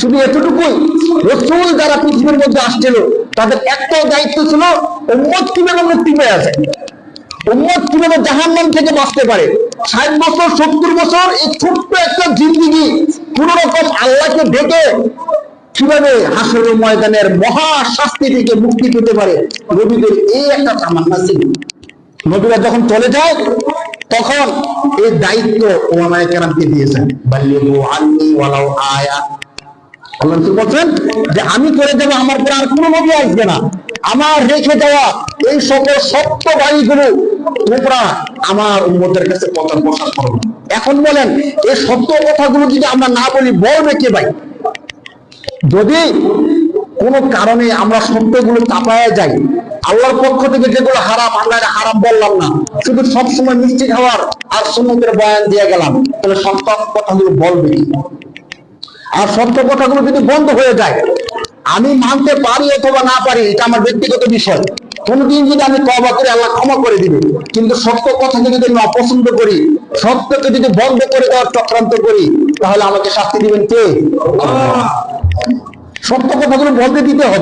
শুধু এতটুকুই রসুল যারা পৃথিবীর মধ্যে আসছিল, তাদের একটাই দায়িত্ব ছিল উম্মত কীভাবে মুক্তি পেয়ে যায় উম্মত কীভাবে জাহান্নাম থেকে বাঁচতে পারে? ষাট বছর, সত্তর বছর, এই ছোট্ট একটা জিন্দিগি, কোন রকম আল্লাহকে ডেকে কীভাবে হাসরের ময়দানের মহা শাস্তি থেকে মুক্তি পেতে পারে? নবীদের এই একটা তামান্না ছিল। নবীরা যখন চলে যায়, তখন এই দায়িত্ব ওলামায়ে কেরামকে দিয়েছেন। বাল্লিগু আন্নি ওয়ালাউ আয়া। আল্লাহ রাসূল বলছেন? যে আমি করে দেবো, আমার পরে আর কোনো নবী আসবে না। আমার রেখে দেওয়া এই সকল তোমরা আমার উম্মতের কাছে করো। এখন বলেন, এই সত্য কথাগুলো যদি আমরা না বলি, বলবে কে ভাই? যদি কোনো কারণে আমরা সত্যগুলো চাপায় যাই, আল্লাহর পক্ষ থেকে যেগুলো হারাম, আমরা হারাম বললাম না। শুধু সবসময় মিষ্টি খাওয়ার আর সুন্নতের বয়ান দিয়ে গেলাম। তাহলে সত্য কথাগুলো বলবে কি? আর সত্য কথাগুলো যদি বন্ধ হয়ে যায় আমি মানতে পারি অথবা না পারি এটা আমার ব্যক্তিগত বিষয়। কোনদিন যদি আমি তবা করে আল্লাহ ক্ষমা করে দিবে কিন্তু সত্য কথাকে যদি আমি অপছন্দ করি সত্যকে যদি বন্ধ করে দেওয়ার চক্রান্ত করি তাহলে আমাকে শাস্তি দিবেন কে? সত্য কথাগুলো বলতে দিতে হবে।